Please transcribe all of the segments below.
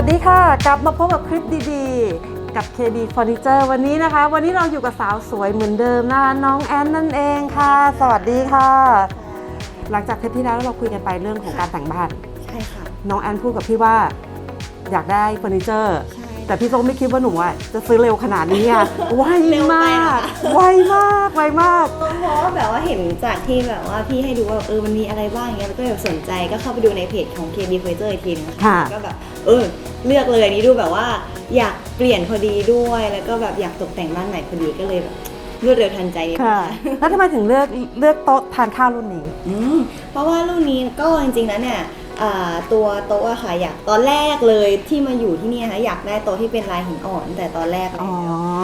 กลับมาพบกับคลิปดีๆ กับ KB Furniture วันนี้นะคะ วันนี้เราอยู่กับสาวสวยเหมือนเดิมนะคะน้องแอนนั่นเองค่ะ สวัสดีค่ะ หลังจากเทปที่แล้วเราคุยกันไปเรื่องของการแต่งบ้าน ใช่ค่ะ น้องแอนพูดกับพี่ว่าอยากได้เฟอร์นิเจอร์ ใช่ แต่พี่โซไม่คิดว่าหนูอะจะซื้อเร็วขนาดนี้อะไวเร็วไปมาเหรอกคะไวมากไวมากเพราะว่าแบบว่าเห็นจากที่แบบว่าพี่ให้ดูว่าเออมันมีอะไรบ้างอย่างเงี้ยแล้วก็แบบสนใจก็เข้าไปดูในเพจของ KB Furniture อีกทีนึงค่ะก็แบบเออเลือกเลยอันนี้ดูแบบว่าอยากเปลี่ยนพอดีด้วย แล้วก็แบบอยากตกแต่งบ้านใหม่พอดีก็เลยแบบรวดเร็วทันใจนิดนึงค่ะแล้วทำไมถึงเลือกเลือกโต๊ะทานข้าวรุ่นนี้อืมเพราะว่ารุ่นนี้ก็จริงๆแล้วเนี่ยอ่า ตัวโต๊ะอะค่ะอยากตอนแรกเลยที่มาอยู่ที่นี่นะคะอยากได้โต๊ะที่เป็นลายหินอ่อน แต่ตอนแรกเลยอ๋อ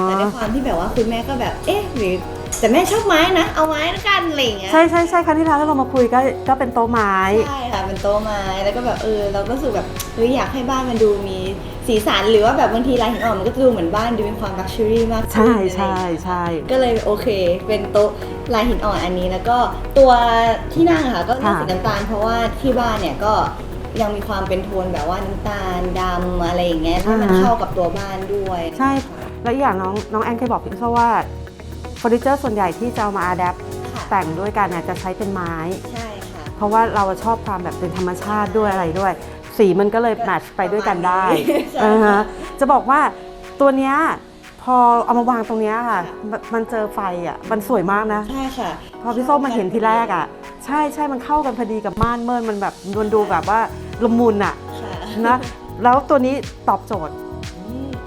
แต่ด้วยความที่แบบว่าคุณแม่ก็แบบเอ๊ะหรือ แต่แม่ชอบไม้นะ เอาไม้แล้วกันอะไรอย่างเงี้ย ใช่ใช่ใช่ครั้งที่แล้วที่เรามาคุยก็ก็เป็นโต๊ะไม้ ใช่ค่ะเป็นโต๊ะไม้แล้วก็แบบเออเราก็รู้สึกแบบเฮ้ยอยากให้บ้านมันดูมีสีสันหรือว่าแบบบางทีลายหินอ่อนมันก็จะดูเหมือนบ้านดูมีความลักชัวรี่มากขึ้นใช่อะไรอย่างใช่เงี้ยใช่ก็เลยโอเค เป็นโต๊ะลายหินอ่อนอันนี้ แล้วก็ตัวที่นั่งอะค่ะก็เลือกค่ะสีน้ำตาลเพราะว่าที่บ้านเนี่ยก็ยังมีความเป็นโทนแบบว่าน้ำตาลดำอะไรอย่างเงี้ยให้มันเข้ากับตัวบ้านด้วยใช่ แล้วอีกอย่างน้องน้องแอนเคยบอกพี่โซว่าเฟ อร์นิเจอร์ส่วนใหญ่ที่จะเอามาอัดแอปค่ะแต่งด้วยกันเนี่ยจะใช้เป็นไม้ ใช่ค่ะ เพราะว่าเราชอบความแบบเป็นธรรมชาติด้วยอะไรด้วย สีมันก็เลยแมทช์ไปด้วยกันได้ใช่อ่าค่ะฮะจะบอกว่าตัวเนี้ยพอเอามาวางตรงเนี้ยค่ะมันมันเจอไฟอะ มันสวยมากนะ ใช่ค่ะ พอพี่ส้มมาเห็นทีแรกอะ ใช่ใช่มันเข้ากันพอดีกับม่านเมินมันแบบมันดูแบบว่าละมุนอะค่ะนะ แล้วตัวนี้ตอบโจทย์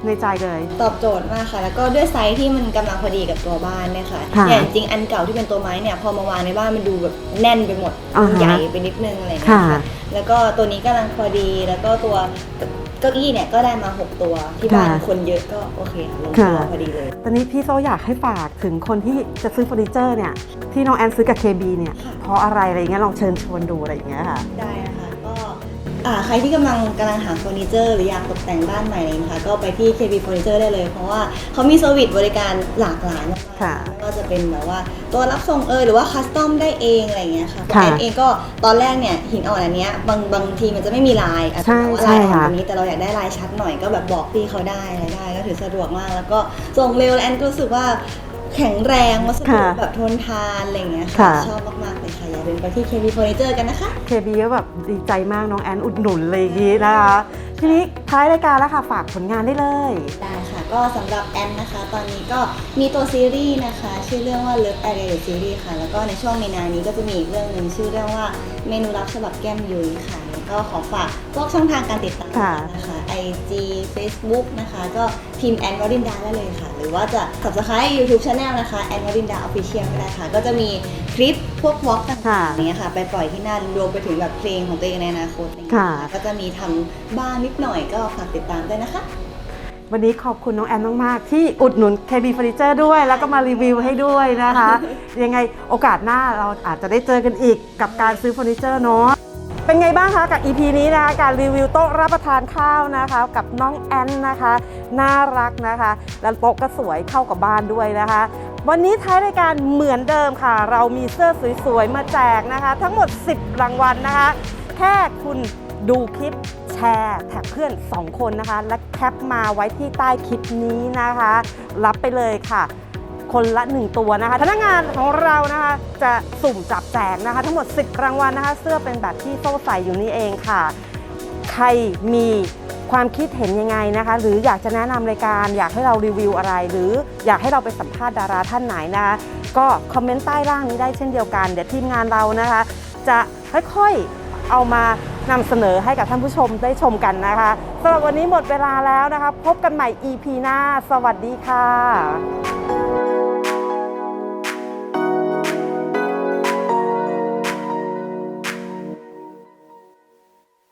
ในใจเลย ตอบโจทย์มากค่ะ แล้วก็ด้วยไซส์ที่มันกำลังพอดีกับตัวบ้านเนี่ยค่ะค่ะอย่างจริงอันเก่าที่เป็นตัวไม้เนี่ยพอมาวางในบ้านมันดูแบบแน่นไปหมดอ่าฮะใหญ่ไปนิดนึงอะไรอย่างเงี้ยค่ะ ค่ะ แล้วก็ตัวนี้กำลังพอดีแล้วก็ตัวเก้าอี้เนี่ยก็ได้มา6ตัวที่บ้านคนเยอะก็โอเคลงตัวพอดีเลย ตอนนี้พี่โซอยากให้ฝากถึงคนที่จะซื้อเฟอร์นิเจอร์เนี่ยที่น้องแอนซื้อกับ KB เนี่ยค่ะ เพราะอะไรอะไรอย่างเงี้ยลองเชิญชวนดูอะไรอย่างเงี้ยค่ะ ได้นะคะก็ อ่าใครที่กำลังกำลังหาเฟอร์นิเจอร์หรืออยากตกแต่งบ้านใหม่เลยนะคะก็ไปที่ KB Furniture ได้เลย เพราะว่าเขามีเซอร์วิสบริการหลากหลายมากๆค่ะไม่ว่าจะเป็นแบบว่าตัวรับส่งเอยหรือว่าคัสตอมได้เองอะไรอย่างเงี้ยค่ะค่ะแอนเองก็ตอนแรกเนี่ยหินอ่อนอันเนี้ยบางบางทีมันจะไม่มีลายอาจจะใช่แบบว่าใช่ลายอ่อนค่ะ แบบนี้แต่เราอยากได้ลายชัดหน่อยก็แบบบอกพี่เขาได้อะไรได้ก็ถือสะดวกมากแล้วก็ส่งเร็วและแอนก็รู้สึกว่า แข็งแรงวัสดุค่ะแบบทนทานอะไรอย่างเงี้ยค่ะค่ะ ชอบมากๆเลยค่ะอย่าลืมไปที่ KB Furniture กันนะคะ KB ก็แบบดีใจมากน้องแอนอุดหนุนเลยอย่างงี้นะคะ ทีนี้ท้ายรายการแล้วค่ะฝากผลงานได้เลย ได้ค่ะ ก็สำหรับแอนนะคะ ตอนนี้ก็มีตัวซีรีส์นะคะ ชื่อเรื่องว่า Love Area Series ค่ะ แล้วก็ในช่วงมีนานี้ก็จะมีอีกเรื่องหนึ่งชื่อเรื่องว่าเมนูรักฉบับแก้มยุ้ยค่ะ แล้วก็ขอฝากพวกช่องทางการติดตามค่ะนะคะ IG Facebook นะคะ ก็พิมพ์แอนวรินดาได้เลยค่ะ หรือว่าจะ subscribe YouTube Channel นะคะแอนวรินดา Official ก็ได้ค่ะ ก็จะมีคลิปพวกวอล์กต่างๆอย่างเงี้ยค่ะ ไปปล่อยที่นั่นรวมไปถึงแบบเพลงของตัวเองในอนาคตอะไรอย่างเงี้ยค่ะก็จะมีทำบ้างนิดหน่อยก็ฝากติดตามด้วยนะคะ วันนี้ขอบคุณน้องแอนมาก ๆ ที่อุดหนุน KB Furniture ด้วย แล้วก็มารีวิวให้ด้วยนะคะ ยังไงโอกาสหน้าเราอาจจะได้เจอกันอีกกับการซื้อเฟอร์นิเจอร์เนาะเป็นไงบ้างคะกับ EP นี้นะคะการรีวิวโต๊ะรับประทานข้าวนะคะ กับน้องแอนนะคะ น่ารักนะคะ แล้วโต๊ะก็สวยเข้ากับบ้านด้วยนะคะวันนี้ท้ายรายการเหมือนเดิมค่ะ เรามีเสื้อสวยๆ มาแจกนะคะ ทั้งหมด 10 รางวัลนะคะ แค่คุณดูคลิป แชร์แท็กเพื่อน 2 คนนะคะ และแคปมาไว้ที่ใต้คลิปนี้นะคะ รับไปเลยค่ะ คนละ 1 ตัวนะคะ พนักงานของเรานะคะจะสุ่มจับแจกนะคะ ทั้งหมด 10 รางวัลนะคะ เสื้อเป็นแบบที่โซ่ใส่อยู่นี่เองค่ะ ใครมีความคิดเห็นยังไงนะคะ หรืออยากจะแนะนำรายการ อยากให้เรารีวิวอะไร หรืออยากให้เราไปสัมภาษณ์ดาราท่านไหนนะคะก็คอมเมนต์ใต้ล่างนี้ได้เช่นเดียวกัน เดี๋ยวทีมงานเรานะคะ จะค่อยๆ เอามานำเสนอให้กับท่านผู้ชมได้ชมกันนะคะสำหรับวันนี้หมดเวลาแล้วนะคะ พบกันใหม่ EP หน้า สวัสดีค่ะ